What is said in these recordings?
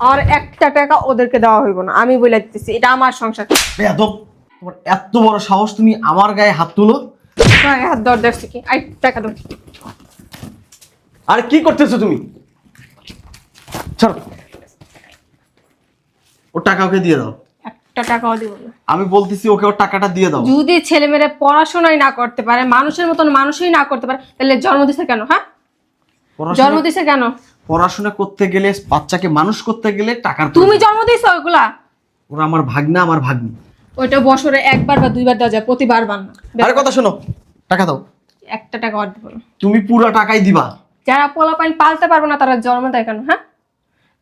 আর একটা টাকা ওদেরকে দেওয়া হইব না। আমি বলে দিতেছি এটা আমার সংসার। বেয়াদব তোমার এত বড় সাহস তুমি আমার গায়ে হাত তুলো। গায়ে হাত দর দেখছি কি? আই টাকা দাও। আর কি করতেছো তুমি? ছাড়ো। ওর টাকা ওকে দিয়ে দাও। একটা টাকাও দিব না। আমি বলতেছি ওকে ওর টাকাটা দিয়ে দাও। যদি ছেলেমেয়েরা পড়াশোনাই না করতে পারে মানুষের মতন মানুষই না করতে পারে তাহলে জন্ম দিছে কেন হ্যাঁ? জন্ম দিছে কেন? পড়াশোনা করতে গেলে বাচ্চাকে মানুষ করতে গেলে টাকার তুমি জন্ম দিছো ওগুলা ওরা আমার ভাগনা আমার ভাগ্নি। ওইটা বছরে একবার বা দুইবার দেওয়া যায় প্রতিবার আরে কথা শোনো টাকা দাও। একটা টাকা তুমি পুরো টাকাই দিবা। যারা পোলাপাইন পালতে পারবে না তারা জন্ম দেয় কেন হ্যাঁ?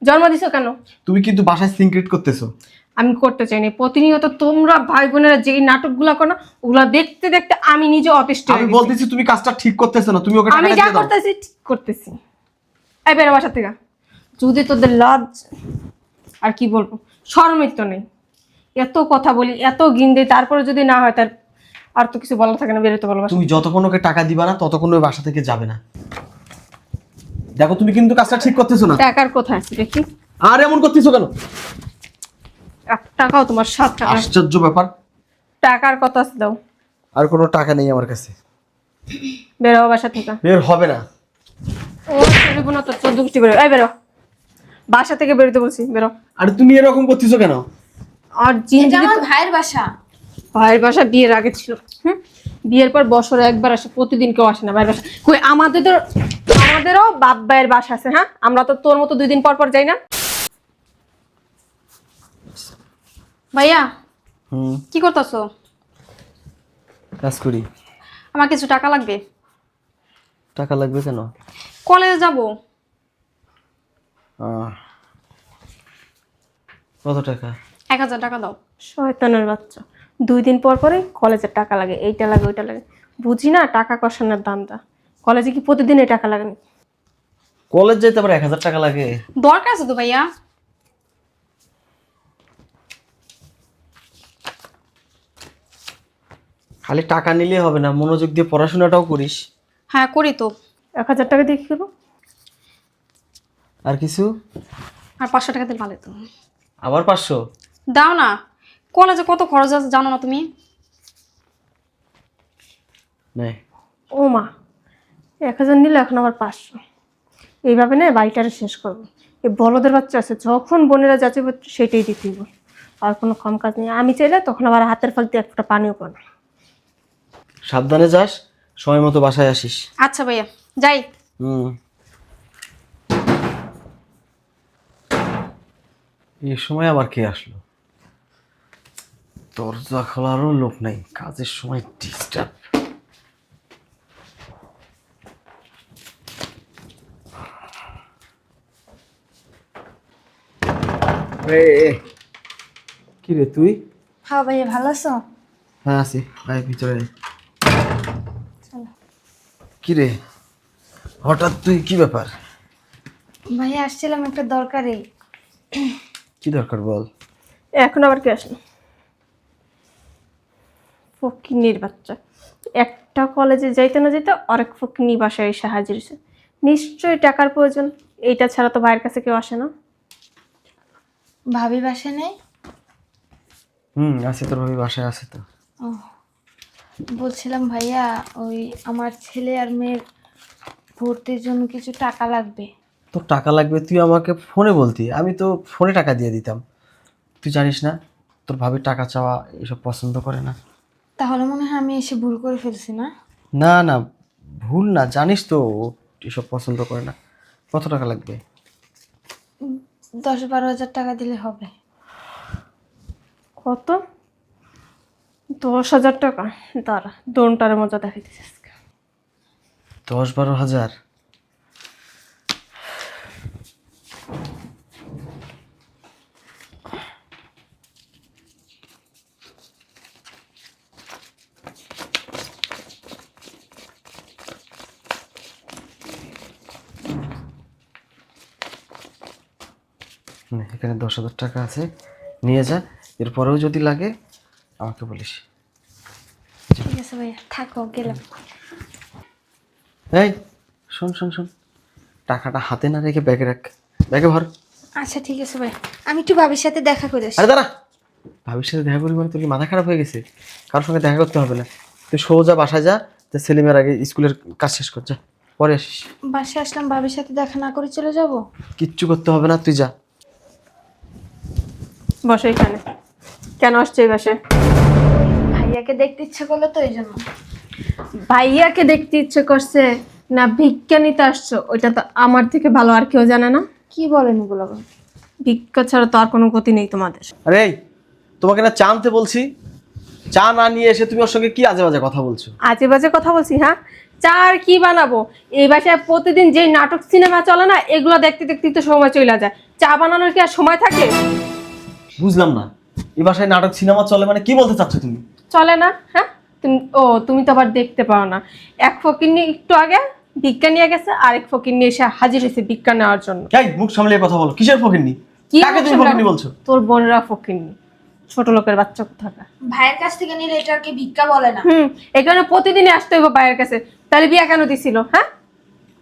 জন্ম দিছো কেন? তুমি কিন্তু বাসায় সিক্রেট করতেছো। আমি করতে চাইনি। প্রতিনিয়ত তোমরা ভাই বোনেরা যে নাটকগুলো করো না ওগুলা দেখতে দেখতে আমি নিজে অতিষ্ঠ আমি বলতেছি তুমি কাজটা ঠিক করতেছো না তুমি ওকে আমি যা করতেছি ঠিক করতেছি। এই বেরো বাসা থেকে। যদি তোদের লজ আর কি বলব শরমিত তো নেই। এত কথা বলি এত গিন দিই তারপরে যদি না হয় তার আর তো কিছু বলার থাকে না বেরোতে বলো বাসা তুমি যতক্ষণ ওকে টাকা দিবা না ততক্ষণ ওই বাসা থেকে যাবে না। দেখো তুমি কিন্তু কাজটা ঠিক করতেছো না। টাকার কোথায় আছে দেখি। আর এমন করতেছো কেন? এক টাকাও তোমার সাত টাকা। আশ্চর্য ব্যাপার। টাকার কথা আছে দাও আর কোনো টাকা নেই আমার কাছে। বেরো বাসা থেকে। বের হবে না। ও বেরোবো না তো চোদ্দ গোষ্ঠী বেরো এই বেরো। বাসা থেকে বেরোতে বলছি বেরো। আর তুমি এরকম করতেছো কেন? আর জিন আমার ভাইয়ের বাসা। ভাইয়ের বাসা বিয়ের আগে ছিল। হুম? বিয়ের পর বছরে একবার আসে প্রতিদিন কেউ আসে না ভাইয়ের বাসা। কই আমাদের তো আমাদেরও বাপ ভাইয়ের বাসা আছে হ্যাঁ? আমরা তো তোর মতো দুই দিন পর পর যাই না। ভাইয়া হুম। কি করতেছো? কাজ করি আমার কিছু টাকা লাগবে? টাকা লাগবে কেন? কলেজে যাব। কত টাকা? এক হাজার টাকা দাও। শয়তানের বাচ্চা। দুই দিন পর পরে কলেজের টাকা লাগে এইটা লাগে ওইটা লাগে। বুঝি না টাকা কষানোর দামটা। কলেজে কি প্রতিদিন এই টাকা লাগে না? কলেজ যেতে আবার এক হাজার টাকা লাগে। দরকার আছে তো ভাইয়া। খালি টাকা নিলে হবে না মনোযোগ দিয়ে পড়াশোনাটাও করিস। হ্যাঁ করি তো। এক হাজার টাকা দিয়ে কি করব? আর কিছু? আর পাঁচশো টাকা দিলে ভালো তো। আবার পাঁচশো? দাও না। কলেজে কত খরচ আছে জানো না তুমি? নে। ও মা এক হাজার নিলে এখন আবার পাঁচশো। এইভাবে না বাড়িটারে শেষ করব। এই বলদের বাচ্চা আছে যখন বোনেরা যাচ্ছে সেটাই দিতে হইব আর কোনো কম কাজ নেই। আমি চাইলে তখন আবার হাতের ফাঁক দিয়ে একটা পানিও পাবো। সাবধানে যাস সময় মতো বাসায় আসিস। আচ্ছা ভাইয়া যাই। হুম। এই সময় আবার কে আসলো? দরজা খোলারও লোক নাই কাজের সময় ডিস্টার্ব কি রে তুই? হ্যাঁ ভাইয়া ভালো আছো? হ্যাঁ আছি। ভাই ভিতরে আয়। কি রে হঠাৎ তুই কি ব্যাপার? ভাইয়া আসছিলাম একটা দরকারে। কি দরকার বল? এখন আবার কে আসলো? ফকিনির বাচ্চা। একটা কলেজে যাইতে না যেতে আরেক ফকিনি বাসায় এসে হাজির হয়েছে। নিশ্চয়ই টাকার প্রয়োজন। এইটা ছাড়া তো ভাইয়ের কাছে কেউ আসে না। ভাবি বাসা নেই? হুম আছে তোর ভাবি বাসায় আছে তো। ও বলছিলাম ভাইয়া ওই আমার ছেলে আর মেয়ের ভর্তির জন্য কিছু টাকা লাগবে। তোর টাকা লাগবে? তুই আমাকে ফোনে বলতি। আমি তো ফোনে টাকা দিয়ে দিতাম। তুই জানিস না তোর ভাবির টাকা চাওয়া এসব পছন্দ করে না। তাহলে মনে হয় আমি এসে ভুল করে ফেলছি না? না না ভুল না জানিস তো ও এসব পছন্দ করে না। কত টাকা লাগবে? দশ বারো হাজার টাকা দিলে হবে। কত? দশ হাজার টাকা। দাঁড়া দোনটার মজা দেখাইতেছে আজকে। দশ বারো হাজার? এখানে দশ হাজার টাকা আছে। নিয়ে যা, এরপরেও যদি লাগে আমাকে বলিস। ঠিক আছে ভাইয়া থাকো গেলাম। এই শোন শোন শোন। টাকাটা হাতে না রেখে ব্যাগে রাখ। ব্যাগে ভর। আচ্ছা ঠিক আছে ভাই আমি একটু ভাবির সাথে দেখা করে আসি। আরে দাঁড়া। ভাবির সাথে দেখা করি মানে তোর কি মাথা খারাপ হয়ে গেছে? কারোর সঙ্গে দেখা করতে হবে না। তুই সোজা বাসায় যা তা সেলিমের আগে স্কুলের কাজ শেষ কর যা। পরে আসিস। বাসায় আসলাম ভাবির সাথে দেখা না করে চলে যাব? কিচ্ছু করতে হবে না তুই যা। বসে এখানে। কেন আসছে এই বাসে? ভাইয়াকে দেখতে ইচ্ছে করল তো এই জন্য। ভাইয়াকে দেখতে ইচ্ছে করছে? না ভিক্ষা নিতে আসছো? ওইটা তো আমার থেকে ভালো আর কেউ জানে না। কি বলেন এগুলো? ভিক্ষা ছাড়া তো আর কোনো গতি নেই তোমাদের। আরে তোমাকে না চা আনতে বলছি। চা না নিয়ে এসে তুমি ওর সঙ্গে কি আজে বাজে কথা বলছো? আজে বাজে কথা বলছি হ্যাঁ? চা আর কি বানাবো? এই বাসায় প্রতিদিন যে নাটক সিনেমা চলে না এগুলো দেখতে দেখতে তো সময় চলে যায়। চা বানানোর কি আর সময় থাকে? বুঝলাম না। এই বাসায় নাটক সিনেমা চলে মানে কি বলতে চাচ্ছ তুমি? চলে না হ্যাঁ? তুমি ও তুমি তো আবার দেখতে পাও না। এক ফকির নিয়ে একটু আগে ভিক্ষা নিয়ে গেছে আর এক ফকির নিয়ে এসে হাজির হয়েছে ভিক্ষা নেওয়ার জন্য। এই মুখ সামলিয়ে কথা বলো কিসের ফকিরনি? কি কাকে তুমি বলো? বলছো? তোর বোনেরা ফকির নি ছোট লোকের বাচ্চা থাকা ভাইয়ের কাছ থেকে নিলে এটাকে ভিক্ষা বলে না? হুম এখানে প্রতিদিনই আসতে হইব ভাইয়ের কাছে। তাহলে বিয়া কেন দিছিল হ্যাঁ?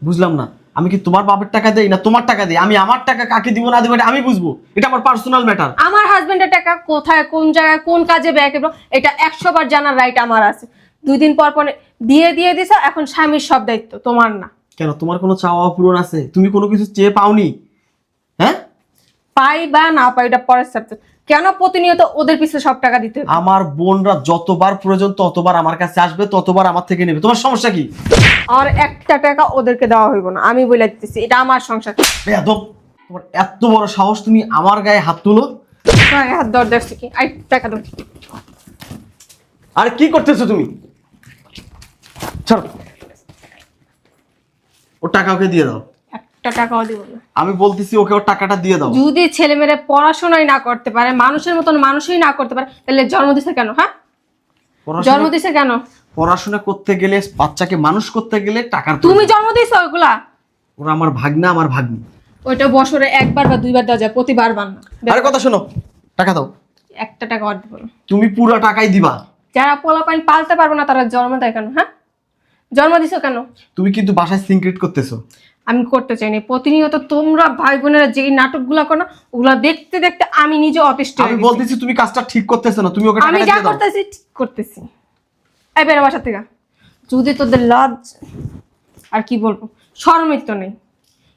বুঝলাম না। আমি কি তোমার বাবার টাকা দেই না তোমার টাকা দেই? আমি আমার টাকা কাকে দিব না দিব এটা আমি বুঝব। এটা আমার পার্সোনাল ম্যাটার আমার হাজবেন্ডের টাকা কোথায় কোন জায়গায় কোন কাজে ব্যয় করব এটা একশো বার জানার রাইট আমার আছে। দুই দিন পর পর বিয়ে দিয়ে দিছ এখন স্বামীর সব দায়িত্ব তোমার না। কেন? তোমার কোনো চাওয়া পূরণ আছে? তুমি কোনো কিছু চেয়ে পাওনি? পাই বা না পাই এটা পরের সাবজেক্ট কেন প্রতিনিয়ত ওদের পিছনে সব টাকা দিতে? আমার বোনরা যতবার প্রয়োজন ততবার আমার কাছে আসবে ততবার আমার থেকে নেবে। তোমার সমস্যা কি? আর একটা টাকা ওদেরকে দেওয়া হইব না। আমি বলে দিতেছি এটা আমার সংসার। বেয়াদব তোমার এত বড় সাহস তুমি আমার গায়ে হাত তুলো? গায়ে হাত দর দেখছি কি? আই টাকা দাও আর কি করতেছো তুমি? ছাড়ো। ও টাকা ওকে দিয়ে দাও। টাকাও দিব না। আমি বলতেছি ওকে ওর টাকাটা দিয়ে দাও। যদি ছেলে মেয়েরা পড়াশোনাই না করতে পারে মানুষের মতন মানুষই না করতে পারে তাহলে জন্ম দিছে কেন হ্যাঁ? জন্ম দিছে কেন? পড়াশোনা করতে গেলে বাচ্চাকে মানুষ করতে গেলে টাকার তুমি। জন্ম দিছো ওগুলা? ওরা আমার ভাগনা আমার ভাগ্নি। ওইটা বছরে একবার বা দুইবার দেওয়া যায় প্রতিবার বান না। আরে কথা শোনো টাকা দাও। একটা টাকা দিব তুমি পুরো টাকাই দিবা। যারা পোলা পাইন পালতে পারবে না তারা জন্ম দেয় কেন হ্যাঁ? জন্ম দিছো কেন? তুমি কিন্তু বাসায় সিনক্রেট করতেছো। আমি করতে চাইনি। প্রতিনিয়ত তোমরা ভাই বোনেরা যে নাটকগুলো করো না ওগুলা দেখতে দেখতে আমি নিজে অতিষ্ঠ আমি বলতেছি তুমি কাজটা ঠিক করতেছো না তুমি ওকে আমি যা করতেছি ঠিক করতেছি। এই বেরো বাসা থেকে। যদি তোদের লজ আর কি বলব শরমিত নেই।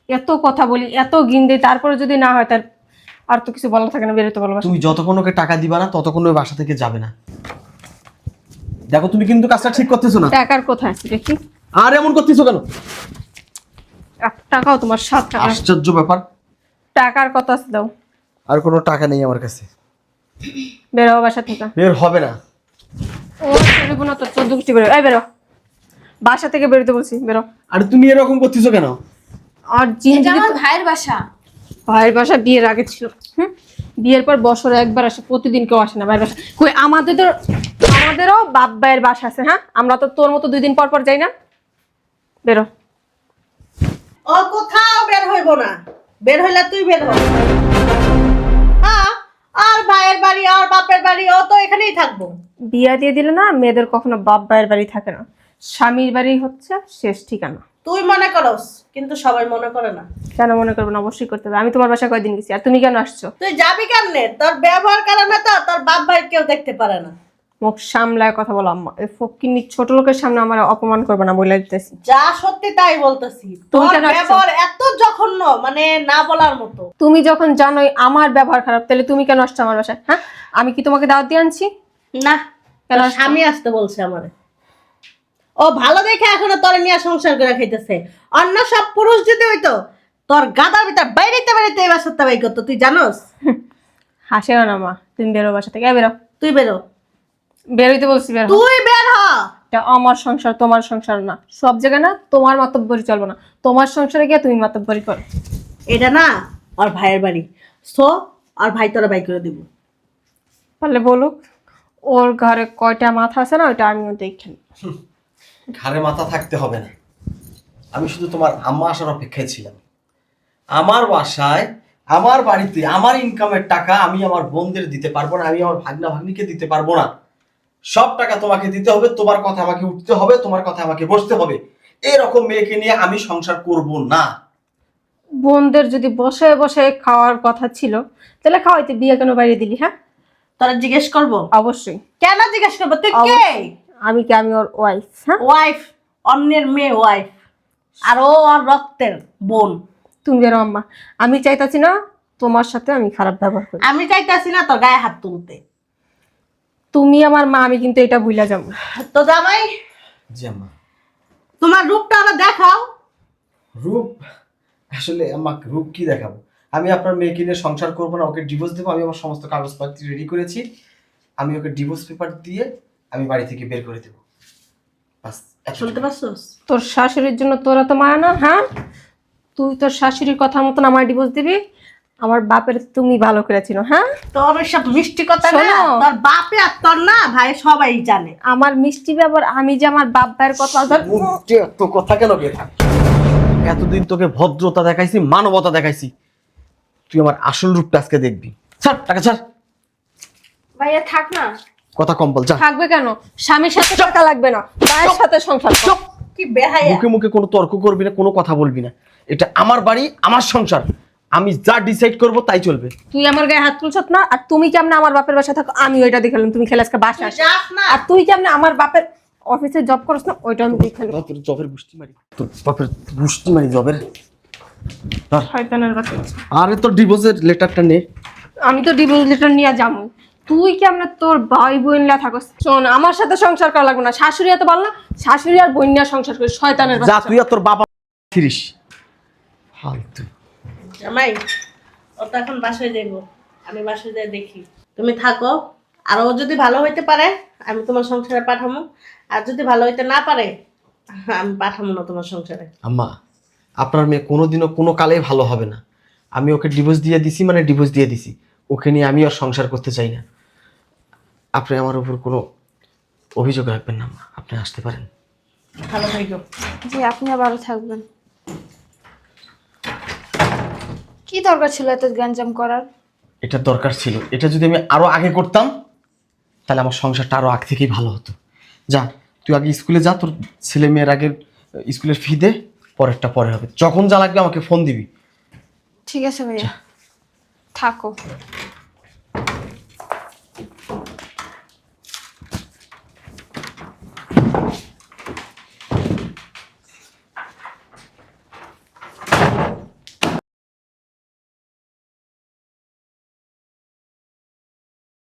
এত কথা বলি এত গিন্দে তারপরে যদি না হয় তার আর তো কিছু বলা থাকে না বেরোতে বলো বাসা তুমি যতক্ষণ ওকে টাকা দিবা না ততক্ষণ ওই বাসা থেকে যাবে না। দেখো তুমি কিন্তু কাজটা ঠিক করতেছো না। টাকার কোথায় দেখি। আর এমন করতেছো কেন? এক টাকাও তোমার সাত টাকা। আশ্চর্য ব্যাপার। টাকার কথা আছে দাও। আর কোনো টাকা নেই আমার কাছে। বেরো বাসা থেকে। বের হবে না। ও বেরোবো না তোর চোদ্দ গোষ্ঠী বেরো এই বেরো বাসা থেকে বেরোতে বলছি বেরো আর তুমি এরকম করতেছো কেন? আর জিন এটা যদি আমার ভাইয়ের বাসা। ভাইয়ের বাসা বিয়ের আগে ছিল। হুম? বিয়ের পর বছরে একবার আসে প্রতিদিন কেউ আসে না ভাইয়ের বাসা। কই আমাদের তো আমাদেরও বাপ ভাইয়ের বাসা আছে হ্যাঁ? আমরা তো তোর মতো দুই দিন পর পর যাই না। বেরো ও কোথাও বের হইব না। বের হইলে তুই বের হ। হ্যাঁ আর ভাইয়ের বাড়ি আর বাপের বাড়ি ও তো এখানেই থাকব। বিয়া দিয়ে দিলে না মেয়েদের কখনো বাপ ভাইয়ের বাড়ি থাকে না। স্বামীর বাড়ি হচ্ছে শেষ ঠিকানা। তুই মনে করস কিন্তু সবাই মনে করে না। কেন মনে করব না? অবশ্যই করতে হবে। আমি তোমার বাসায় কয়দিন গেছি? আর তুমি কেন আসছো? তুই যাবি কেমনে? তোর ব্যবহার কারণে তো তোর বাপ ভাই কেউ দেখতে পারে না। মুখ সামলায় কথা বলো আম্মা। এই ফকিন্নি ছোট লোকের সামনে আমার অপমান করবে না বলে দিতেছি। যা সত্যি তাই বলতেছি। তুমি কেন ব্যবহার এত জঘন্য মানে না বলার মতো। তুমি যখন জানোই আমার ব্যবহার খারাপ তাহলে তুমি কেন আসছো আমার বাসায় হ্যাঁ? আমি কি তোমাকে দাওয়াত দিয়ে আনছি? না কেন স্বামী আসতে বলছে আমারে। ও ভালো দেখে এখনও তোর নিয়ে সংসার করে খাইতেছে। অন্য সব পুরুষ যদি হইতো তোর গাদার ভিতর বাইরেতে বাইরেতে এই বাসাতে বাই করতো তুই জানোস? হাসেও না মা। তুমি বেরো বাসা থেকে বেরো। তুই বেরো। বেরোইতে বলছি বেরো তুই বের হ! এটা আমার সংসার তোমার সংসার না। সব জায়গায় না তোমার মাতব্বরি চলবে না। তোমার সংসারে গিয়ে তুমি মাতব্বরি করো। এটা না ওর ভাইয়ের বাড়ি। সো আর ভাই তোরা বাই করে দিব। পারলে বলুক ওর ঘরে কয়টা মাথা আছে না ওইটা আমিও দেখি ঘাড়ে মাথা থাকতে হবে না। আমি শুধু তোমার আম্মা আসার অপেক্ষায় ছিলাম। আমার বাসায় আমার বাড়িতে আমার ইনকামের টাকা আমি আমার বোনদের দিতে পারব না আমি আমার ভাগনা ভাগ্নিকে দিতে পারব না। সব টাকা তোমাকে দিতে হবে তোমার কথা আমাকে উঠতে হবে তোমার কথা আমাকে বসতে হবে। এরকম মেয়েকে নিয়ে আমি সংসার করব না। বোনদের যদি বসে বসে খাওয়ার কথা ছিল তাহলে খাওয়াইতে বিয়ে কেন বাইরে দিলি হ্যাঁ? তোরা জিজ্ঞেস করব? অবশ্যই। কেন জিজ্ঞেস করব? তুই কে? অবশ্যই। আমি কি আমি ওর ওয়াইফ হ্যাঁ? ওয়াইফ অন্যের মেয়ে ওয়াইফ আর ও আর রক্তের বোন। তুমি বেরো আম্মা। আমি চাইতাছি না তোমার সাথে আমি খারাপ ব্যবহার করি। আমি চাইতাছি না তোর গায়ে হাত তুলতে। তুমি আমার মা আমি কিন্তু এটা ভুলা যাব। তো জামাই জি আম্মা তোমার রূপটা আমার দেখাও। রূপ? আসলে আমাকে রূপ কি দেখাবো? আমি আপনার মেয়েকে নিয়ে সংসার করব না ওকে ডিভোর্স দেবো আমি আমার সমস্ত কাগজপত্র রেডি করেছি। আমি ওকে ডিভোর্স পেপার দিয়ে আমি বাড়ি থেকে বের করে দেবো। বাস। শুনতে পাচ্ছস? তোর শাশুড়ির জন্য তোরা তো মায়া না হ্যাঁ? তুই তোর শাশুড়ির কথা মতন আমার ডিভোর্স দিবি? আমার বাপের তুমি ভালো করেছিল হ্যাঁ? তোর সব মিষ্টি কথা না শোনো। তোর বাপে আর তোর না ভাই সবাই জানে। আমার মিষ্টি ব্যবহার আমি যে আমার বাপ ভাইয়ের কথা ধর মুখে এত কথা কেন বের হয়? এতদিন তোকে ভদ্রতা দেখাইছি মানবতা দেখাইছি। তুই আমার আসল রূপটা আজকে দেখবি। ছাড় টাকা ছাড়। ভাইয়া থাক না। কথা কম বল যা। থাকবে কেন? স্বামীর সাথে টাকা লাগবে না মায়ের সাথে সংসার কর। কি বেহাই মুখে মুখে কোনো তর্ক করবি না কোনো কথা বলবি না। এটা আমার বাড়ি আমার সংসার। আমি যা ডিসাইড করব তাই চলবে। তুই আমার গায়ে হাত তুলছত না আর তুমি কেমন আমার বাপের বাসায় থাকো? আমি ওইটা দেখালাম তুমি খেলে আজকে বাসা আসো। না। আর তুই কেমন আমার বাপের অফিসে জব করছ না ওইটা আমি দেখালাম তোর জবের গুষ্টি মারি। তোর বাপের গুষ্টি মারি জবের? ধর। শয়তানের বাচ্চা। আরে তোর ডিভোর্সের লেটারটা নে। আমি তো ডিভোর্স লেটার নিয়ে যাব। তুই কেমন তোর ভাই বোনরা থাকস? শোন আমার সাথে সংসার করা লাগবে না। শাশুড়ি এত বল না শাশুড়ি আর বোন নিয়ে সংসার করি শয়তানের বাচ্চা। যা তুই আর তোর বাবা ফিরিস ফালতু। জামাই ও তো এখন বাসায় যাইব। আমি বাসায় যাই দেখি। তুমি থাকো। আর ও যদি ভালো হইতে পারে আমি তোমার সংসারে পাঠামো। আর যদি ভালো হইতে না পারে আমি পাঠামো না তোমার সংসারে। আম্মা আপনার মেয়ে কোনোদিনও কোনো কালেই ভালো হবে না। আমি ওকে ডিভোর্স দিয়ে দিছি মানে ডিভোর্স দিয়ে দিছি। ওকে নিয়ে আমি আর সংসার করতে চাই না। আপনি আমার উপর কোনো অভিযোগ রাখবেন না আম্মা। আপনি আসতে পারেন। ভালো থাকো। জি আপনিও ভালো থাকবেন। কি দরকার ছিল এত গ্যাঞ্জাম করার? এটা দরকার ছিল। এটা যদি আমি আরও আগে করতাম তাহলে আমার সংসারটা আরও আগ থেকেই ভালো হতো। যা তুই আগে স্কুলে যা তোর ছেলে মেয়ের আগে স্কুলের ফি দে পরেরটা পরে হবে। যখন যা লাগবে আমাকে ফোন দিবি। ঠিক আছে ভাইয়া। থাকো।